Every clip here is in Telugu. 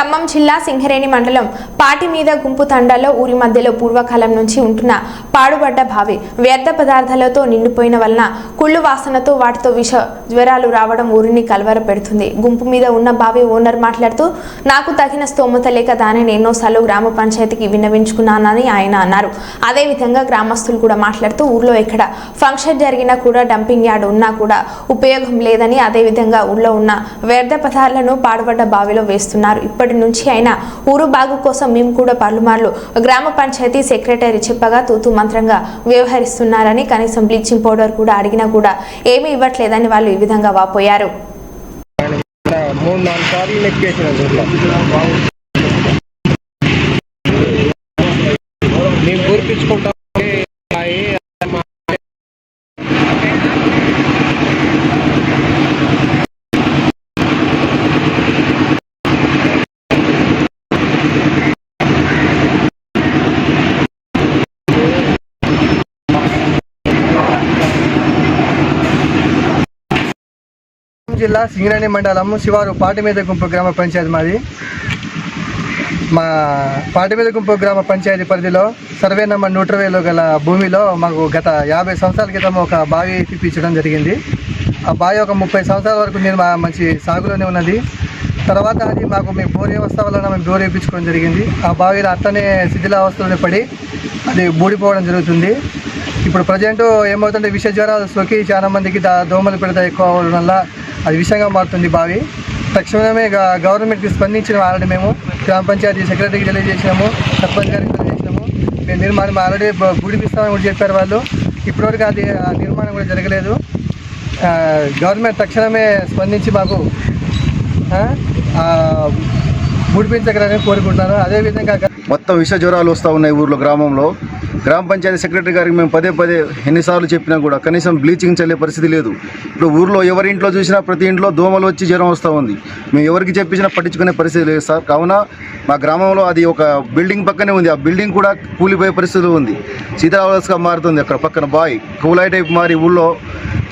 ఖమ్మం జిల్లా సింగరేణి మండలం పాటి మీద గుంపు తండాలో ఊరి మధ్యలో పూర్వకాలం నుంచి ఉంటున్న పాడుబడ్డ బావి వ్యర్థ పదార్థాలతో నిండిపోయిన వలన కుళ్ళు వాసనతో వాటితో విష జ్వరాలు రావడం ఊరిని కలవర పెడుతుంది గుంపు మీద ఉన్న బావి ఓనర్ మాట్లాడుతూ నాకు తగిన స్తోమత లేక దానిని ఎన్నోసార్లు గ్రామ పంచాయతీకి విన్నవించుకున్నానని ఆయన అన్నారు. అదేవిధంగా గ్రామస్తులు కూడా మాట్లాడుతూ ఊర్లో ఎక్కడ ఫంక్షన్ జరిగినా కూడా డంపింగ్ యార్డ్ ఉన్నా కూడా ఉపయోగం లేదని అదేవిధంగా ఊళ్ళో ఉన్న వ్యర్థ పదార్థాలను పాడుబడ్డ బావిలో వేస్తున్నారు. ఇప్పటి నుంచి అయినా ఊరు బాగు కోసం మేము కూడా పలుమార్లు గ్రామ పంచాయతీ సెక్రటరీ చెప్పగా తూతు మంత్రంగా వ్యవహరిస్తున్నారని కనీసం బ్లీచింగ్ పౌడర్ కూడా అడిగినా కూడా ఏమీ ఇవ్వట్లేదని వాళ్ళు ఈ విధంగా వాపోయారు. మూడు నాలుగు సార్లు మేము పూర్పించుకుంటాం జిల్లా సింగరేణి మండలం శివారు పాటి మీద గుంపు గ్రామ పంచాయతీ మాది. మా పాటి మీద గుంపు గ్రామ పంచాయతీ పరిధిలో సర్వే నెంబర్ నూట ఇరవైలో గల భూమిలో మాకు గత యాభై సంవత్సరాల క్రితం ఒక బావి తీపించడం జరిగింది. ఆ బావి ఒక ముప్పై సంవత్సరాల వరకు నేను మా మంచి సాగులోనే ఉన్నది. తర్వాత అది మాకు మీ బోర్ వ్యవస్థ వలన మేము బోర్ వేయించుకోవడం జరిగింది. ఆ బావిలో అట్లనే శిథిలావస్థలోనే పడి అది బూడిపోవడం జరుగుతుంది. ఇప్పుడు ప్రజెంట్ ఏమవుతుంటే విష జ్వరాలు సోకి చాలా మందికి దోమలు పెడతాయి ఎక్కువ వల్ల అది విషంగా మారుతుంది బావి. తక్షణమే గవర్నమెంట్కి స్పందించిన ఆల్రెడీ మేము గ్రామ పంచాయతీ సెక్రటరీకి తెలియజేసినాము సర్పంచ్ గారికి తెలియజేసినాము. మేము నిర్మాణం ఆల్రెడీ గుడిపిస్తామని కూడా చెప్పారు వాళ్ళు. ఇప్పటివరకు అది ఆ నిర్మాణం కూడా జరగలేదు. గవర్నమెంట్ తక్షణమే స్పందించి మాకు ముడిపించగలని ఆ, కోరుకుంటున్నాను అదేవిధంగా మొత్తం విష జ్వరాలు వస్తూ ఉన్నాయి ఊర్లో గ్రామంలో. గ్రామ పంచాయతీ సెక్రటరీ గారికి మేము పదే పదే ఎన్నిసార్లు చెప్పినా కూడా కనీసం బ్లీచింగ్ చల్లే పరిస్థితి లేదు. ఇప్పుడు ఊర్లో ఎవరి ఇంట్లో చూసినా ప్రతి ఇంట్లో దోమలు వచ్చి జ్వరం వస్తూ ఉంది. మేము ఎవరికి చెప్పించినా పట్టించుకునే పరిస్థితి లేదు సార్. కావున మా గ్రామంలో అది ఒక బిల్డింగ్ పక్కనే ఉంది. ఆ బిల్డింగ్ కూడా కూలిపోయే పరిస్థితి ఉంది. శీతలావస్థగా మారుతుంది అక్కడ పక్కన బాయ్. కూలాయి టైప్ మారి ఊళ్ళో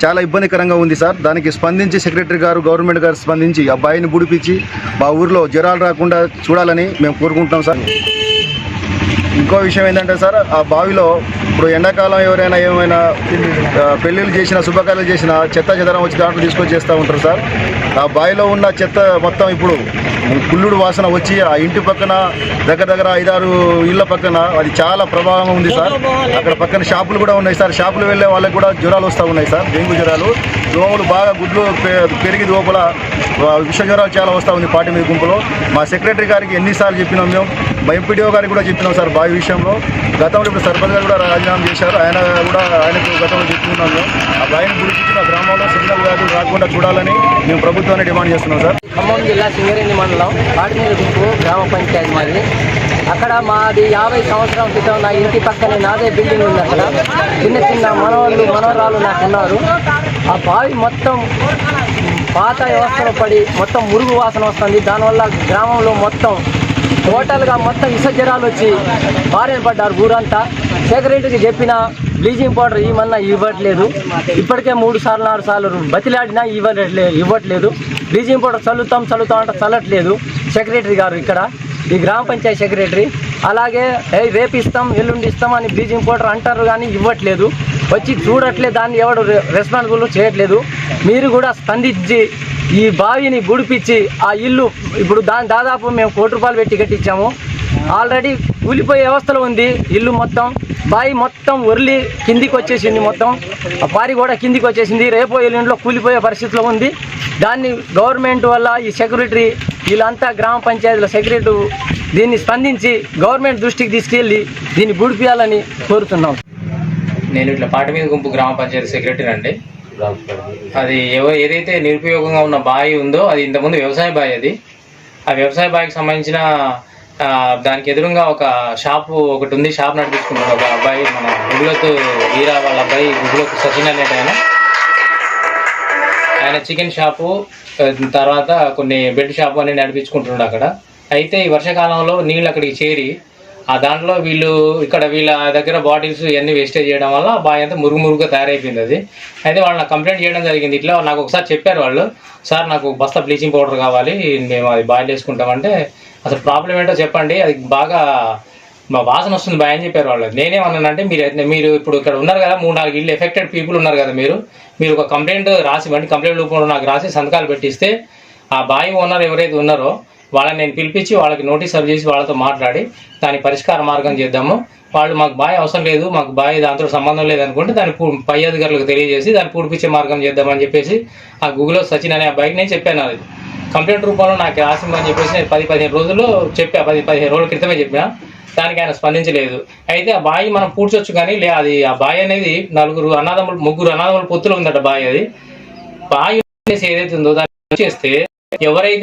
చాలా ఇబ్బందికరంగా ఉంది సార్. దానికి స్పందించి సెక్రటరీ గారు గవర్నమెంట్ గారు స్పందించి ఆ బాయిని బుడిపించి మా ఊర్లో జ్వరాలు రాకుండా చూడాలని మేము కోరుకుంటున్నాం సార్. ఇంకో విషయం ఏంటంటే సార్ ఆ బావిలో ఇప్పుడు ఎండాకాలం ఎవరైనా ఏమైనా పెళ్ళిళ్ళు చేసిన శుభకార్యాలు చేసిన చెత్త చెదరం వచ్చి దాంట్లో తీసుకొచ్చి చేస్తూ ఉంటారు సార్. ఆ బావిలో ఉన్న చెత్త మొత్తం ఇప్పుడు కుళ్ళుడు వాసన వచ్చి ఆ ఇంటి పక్కన దగ్గర దగ్గర ఐదారు ఇళ్ళ పక్కన అది చాలా ప్రభావం ఉంది సార్. అక్కడ పక్కన షాపులు కూడా ఉన్నాయి సార్. షాపులు వెళ్ళే వాళ్ళకి కూడా జ్వరాలు వస్తూ ఉన్నాయి సార్. డెంగ్యూ జ్వరాలు. దోమలు బాగా గుడ్లు పెరిగి లోపల విష జ్వరాలు చాలా వస్తూ ఉంది పార్టీ మీద గుంపులో. మా సెక్రటరీ గారికి ఎన్నిసార్లు చెప్పినాం మేము. మా ఎంపీడీఓ గారికి కూడా చెప్పినాం సార్ బావి విషయంలో. గతంలో ఇప్పుడు సర్పంచ్ గారు కూడా రాజీనామా చేశారు. ఆయన కూడా ఆయనకు గతంలో చెప్పుకున్నాం ఆ బావిని గురించి ఆ గ్రామంలో సిగ్నల్ వ్యాధులు రాకుండా చూడాలని మేము ప్రభుత్వాన్ని డిమాండ్ చేస్తున్నాం సార్. ఖమ్మం జిల్లా సింగరేణి మండలం పాటిమీద గుంపు గ్రామ పంచాయతీ మాది. అక్కడ మాది యాభై సంవత్సరాల క్రితం నా ఇంటి పక్కనే నాదే బిల్డింగ్ ఉంది అక్కడ. చిన్న చిన్న మనవాళ్ళు మనవరాలు నాకు ఉన్నారు. ఆ బావి మొత్తం పాత వ్యవస్థలో పడి మొత్తం మురుగు వాసన వస్తుంది. దానివల్ల గ్రామంలో మొత్తం టోటల్గా మొత్తం విసర్జనాలు వచ్చి బారిన పడ్డారు ఊరంతా. సెక్రటరీకి చెప్పిన బ్లీచింగ్ పౌడర్ ఇవ్వమన్నా ఇవ్వట్లేదు. ఇప్పటికే మూడు సార్లు నాలుగు సార్లు బతిలాడినా ఇవ్వట్లే ఇవ్వట్లేదు. బ్లీచింగ్ పౌడర్ చల్లుతాం చల్లుతాం అంటే చల్లట్లేదు సెక్రటరీ గారు ఇక్కడ. ఈ గ్రామ పంచాయతీ సెక్రటరీ అలాగే "ఏయ్, రేపు ఇస్తాం ఎల్లుండి ఇస్తాం అని బ్లీచింగ్ పౌడర్ అంటారు కానీ ఇవ్వట్లేదు. వచ్చి చూడట్లేదు దాన్ని ఎవడు రెస్పాన్సిబుల్ చేయట్లేదు. మీరు కూడా స్పందించి ఈ బావిని గుడిపించి ఆ ఇల్లు ఇప్పుడు దాని దాదాపు మేము కోటి రూపాయలు పెట్టి కట్టించాము ఆల్రెడీ కూలిపోయే వ్యవస్థలో ఉంది ఇల్లు మొత్తం. బావి మొత్తం ఒర్లి కిందికి వచ్చేసింది మొత్తం. ఆ పారి కూడా కిందికి వచ్చేసింది. రేపో ఎల్లుండిలో కూలిపోయే పరిస్థితిలో ఉంది. దాన్ని గవర్నమెంట్ వల్ల ఈ సెక్యూరిటీ వీళ్ళంతా గ్రామ పంచాయతీల సెక్రటరీ దీన్ని స్పందించి గవర్నమెంట్ దృష్టికి తీసుకెళ్ళి దీన్ని గుడిపియాలని కోరుతున్నాం. నేను ఇట్లా పాట మీద గుంపు గ్రామ పంచాయతీ సెక్రటరీ అండి. అది ఏదైతే నిరుపయోగంగా ఉన్న బావి ఉందో అది ఇంతకుముందు వ్యవసాయ బావి అది. ఆ వ్యవసాయ బావికి సంబంధించిన దానికి ఎదురుగా ఒక షాపు ఒకటి ఉంది షాప్ నడిపించుకున్నాడు ఒక అబ్బాయి మన గుగులతు వీరా వాళ్ళ అబ్బాయి గుగులతు సచిన్ అనేట ఆయన. ఆయన చికెన్ షాపు తర్వాత కొన్ని బెడ్ షాపు అని నడిపించుకుంటున్నాడు అక్కడ. అయితే ఈ వర్షాకాలంలో నీళ్ళు అక్కడికి చేరి ఆ దాంట్లో వీళ్ళు ఇక్కడ వీళ్ళ దగ్గర బాటిల్స్ ఇవన్నీ వేస్టేజ్ చేయడం వల్ల బాగా అంతా మురుగు మురుగుగా తయారైపోయింది అది. అయితే వాళ్ళు నాకు కంప్లైంట్ చేయడం జరిగింది. ఇట్లా నాకు ఒకసారి చెప్పారు వాళ్ళు. సార్ నాకు బస్తా బ్లీచింగ్ పౌడర్ కావాలి. మేము అది బాయిల్ చేసుకుంటామంటే అసలు ప్రాబ్లం ఏంటో చెప్పండి. అది బాగా మా వాసన వస్తుంది భయం అని చెప్పారు వాళ్ళు. నేనేమన్నానంటే మీరు మీరు ఇప్పుడు ఇక్కడ ఉన్నారు కదా మూడు నాలుగు ఇల్లు ఎఫెక్టెడ్ పీపుల్ ఉన్నారు కదా మీరు. మీరు ఒక కంప్లైంట్ రాసి ఇవ్వండి కంప్లైంట్ రూపంలో నాకు రాసి సంతకాలు పెట్టిస్తే ఆ బాయి ఓనర్ ఎవరైతే ఉన్నారో వాళ్ళని నేను పిలిపించి వాళ్ళకి నోటీస్ సర్వ్ చేసి వాళ్ళతో మాట్లాడి దాని పరిష్కార మార్గం చేద్దాము. వాళ్ళు మాకు బాయ్ అవసరం లేదు మాకు బాయ్ దాంతో సంబంధం లేదు అనుకుంటే దాని పూ- పై అధికారులకు తెలియజేసి దాన్ని పూడిపించే మార్గం చేద్దామని చెప్పేసి ఆ గూగుల్లో సచిన్ అనే అబ్బాయికి నేను చెప్పాను అది. కంప్లైంట్ రూపంలో నాకు రాసిందని చెప్పేసి నేను పది పదిహేను రోజుల్లో చెప్పా పది పదిహేను రోజుల క్రితమే చెప్పిన. దానికి ఆయన స్పందించలేదు. అయితే ఆ బాయి మనం పూడ్చొచ్చు కానీ లే అది ఆ బాయి అనేది నలుగురు అన్నదమ్ములు ముగ్గురు అన్నదమ్ముల పొత్తులు ఉందట బాయి అది. బాయి ఏదైతే ఉందో దాన్ని చేస్తే ఎవరైతే